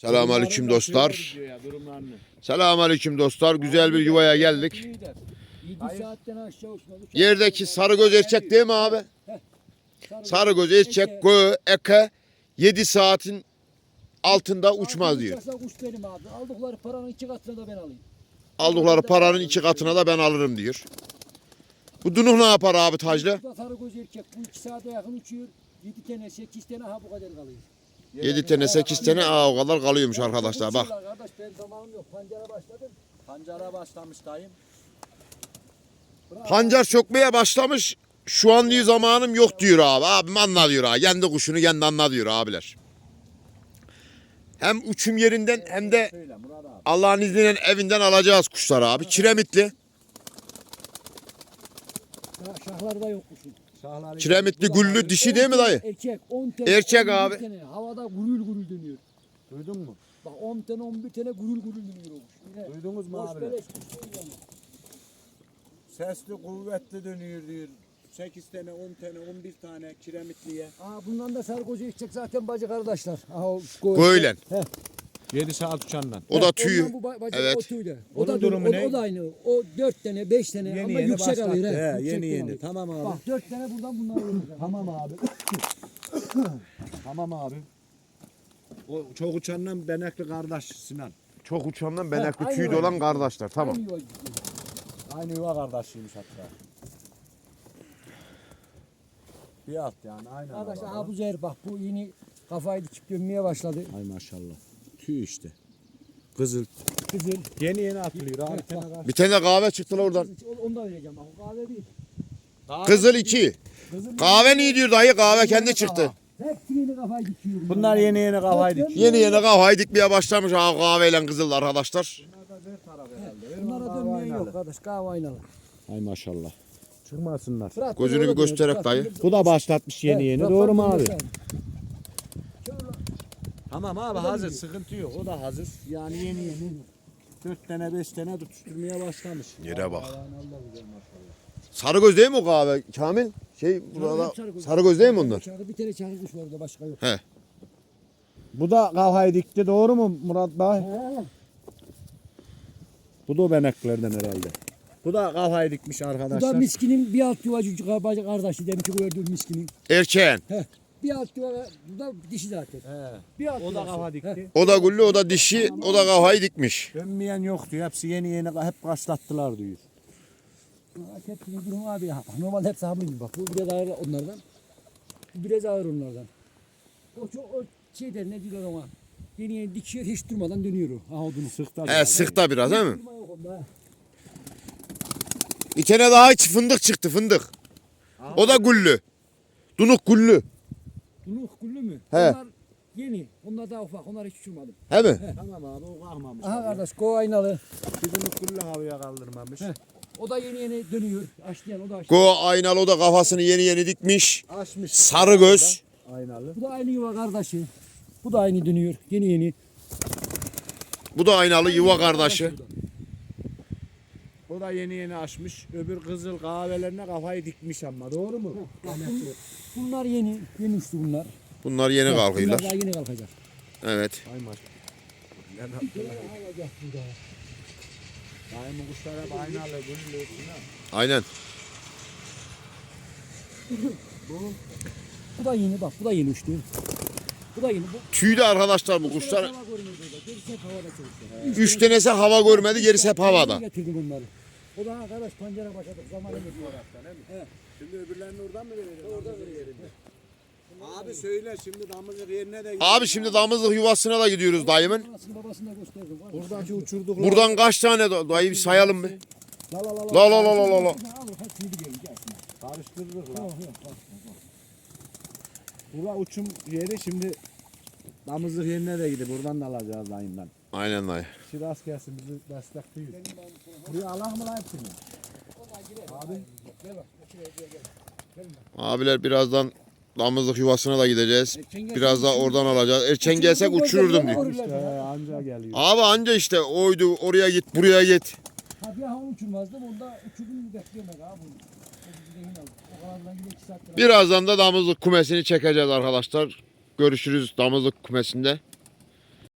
Selamünaleyküm dostlar. Durumlarını. Selamünaleyküm dostlar. Güzel bir yuvaya geldik. 7 saatten aşağı uçmadı. Yerdeki sarı göz erkek değil mi abi? Sarı göz erkek gö eke 7 saatin altında uçmaz diyor. Benim abi. Aldıkları paranın iki katını da ben alayım. Aldıkları paranın iki katına da ben alırım diyor. Bu dunuk ne yapar abi Taclı? Sarı göz erkek. Bu iki saate yakın uçuyor. 7 tane 8 tane ha bu kadar kalıyor. 7 tane 8 tane aa o kadar kalıyormuş arkadaşlar bak. Kardeş benim zamanım yok. Pancara başladım. Pancara başlamış dayım. Pancar çökmeye başlamış. Şu an diyor zamanım yok diyor abi. Abim anla diyor abi. Kendi kuşunu kendi anla diyor abiler. Hem uçum yerinden hem de. Allah'ın izniyle evinden alacağız kuşları abi. Kiremitli. Şah- Şahlarda yok kuşun. Kiremitli güllü dişi değil mi dayı? Erkek 10 tane. Erkek 11 abi. Tane. Havada gurul gurul dönüyor. duydun mu? Bak 10 tane 11 tane gurul gurul dönüyor o kuş. Yine Duydunuz mu boş abi? beleş kuş değil yani. Sesli kuvvetli dönüyor diyor. 8 tane, 10 tane, 11 tane kiremitliye. Aa bundan da sarı koca içecek zaten bacı kardeşler. Aha o go- Goylen. He. 7 saat uçandan. O da He, tüyü. ondan bu ba- bacı Evet. o. O Onun da durumu o, ne? O da aynı. O 4 tane 5 tane Yeni ama yeni yüksek başlattı. alıyor. He. Yüksek yeni yeni. alıyor. Tamam abi. Bak 4 tane buradan bundan alıyor. Tamam abi. tamam abi. O çok uçandan benekli kardeş Sinan. Çok uçandan Ha, benekli aynı tüyü öyle. olan kardeşler. Tamam. Aynı yol. Aynı yuva kardeşiymiş hatta. Bir alt yani aynı. Arkadaşlar aha bu zehir bak bu yeni kafayı dikip dönmeye başladı. Ay maşallah. Tüy işte. Kızıl. Kızıl. Yeni yeni atılıyor abi. Bak. Bir tane de kahve çıktı lan oradan. Onu da vereceğim bak. O kahve değil. Kızıl 2. Kızıl Kahve ne diyor dayı? Kahve kendi çıktı. Hepsi yeni kafayı dikiyor. Bunlar yeni yeni kafayı dikiyor. Yeni yeni kahveyi dikmeye başlamış ha kahveyle kızıl arkadaşlar. Bunlara dönmeye yok kardeş. Kahve aynalı. Ay maşallah. Çıkmasınlar. Gözünü bir göstererek dayı. Bu da başlatmış yeni yeni. Doğru mu abi? Tamam abi hazır. Sıkıntı yok. O da hazır. Yani yeni yeni. Dört tane beş tane tutuşturmaya başlamış. Yere bak. Sarı göz değil mi o kahve Kamil? Şey burada sarı göz değil mi onlar? Çakı, bir tane çakı kuş var orada başka yok. Bu da kafayı dikti doğru mu Murat Bey? He. Bu da o beneklerden herhalde. Bu da kafayı dikmiş Bu arkadaşlar. da miskinin bir alt yuvacık bacı kardeşi deminki gördüğüm miskinin. Erkeğin. He. Bir alt yuva bu da dişi zaten. He. Bir alt O da yuvası. kafa He. dikti. O da güllü o da dişi o da kafayı dikmiş. Dönmeyen yok diyor. Hepsi yeni yeni hep başlattılar diyor. Bak Hepsinin durumu abi ya. Normalde hepsi hamile bak. Bu biraz ağır onlardan. Bu biraz ağır onlardan. O çok o şeyler ne diyorlar ona. Yeni yeni dikiyor hiç durmadan dönüyor o. Ha odunu. Sıkta. He sıkta biraz değil mi? Durma yok onda. ha. Bir tane daha hiç fındık çıktı fındık. O da güllü. Dunuk güllü. Bunu güllü mü? He. Onlar yeni. Onlar daha ufak. Onlar hiç uçurmadım. He mi? Tamam abi o kalkmamış. Aha kardeş go aynalı. Bizim kulle havaya kaldırmamış. He. O da yeni yeni dönüyor. Açlayan o da açlayan. Go aynalı o da kafasını yeni yeni dikmiş. Açmış. Sarı göz. Aynalı. Bu da aynı yuva kardeşi. Bu da aynı dönüyor. Yeni yeni. Bu da aynalı yuva kardeşi. O da yeni yeni açmış. Öbür kızıl kahvelerine kafayı dikmiş ama doğru mu? Bunlar yeni. Yeni uçtu bunlar. Bunlar yeni Bunlar kalkıyorlar. daha yeni kalkacak. Evet. Ay kuşlar hep. Aynen. Bu da yeni bak. Bu da yeni uçtu. Bu da yeni. Bu Tüylü arkadaşlar bu kuşlar. Hava görmüyor burada. Gerisi hep havada çalışıyor. Üç tanesi hava görmedi gerisi hep havada. Getirdim. O da arkadaş pancara başladık. Zamanı geçiyor. Şimdi öbürlerini oradan mı verelim? Oradan verelim. Abi söyle şimdi damızlık yerine de Abi şimdi damızlık yuvasına da gidiyoruz dayımın. Anasını babasını da gösterdim. Var. buradaki uçurduklar. Buradan kaç tane da- dayı bir sayalım mı? La la la La la la la la la. Hepsini. Karıştırdık Yok lan. yok. bak. Bura uçum yeri şimdi damızlık yerine de gidiyor. Buradan da alacağız dayından. Aynen dayı. Şiraz gelsin bizi destekliyor. Buraya alak mı lan hepsini? Abi. Abiler birazdan damızlık yuvasına da gideceğiz. Biraz da oradan alacağız. Erken gelsek uçururdum diyor. İşte anca geliyor. Abi anca işte oydu oraya git buraya git. Ha bir hava uçurmazdım. Onda uçurdum bekleyemek abi. Birazdan da damızlık kumesini çekeceğiz arkadaşlar. Görüşürüz damızlık kumesinde.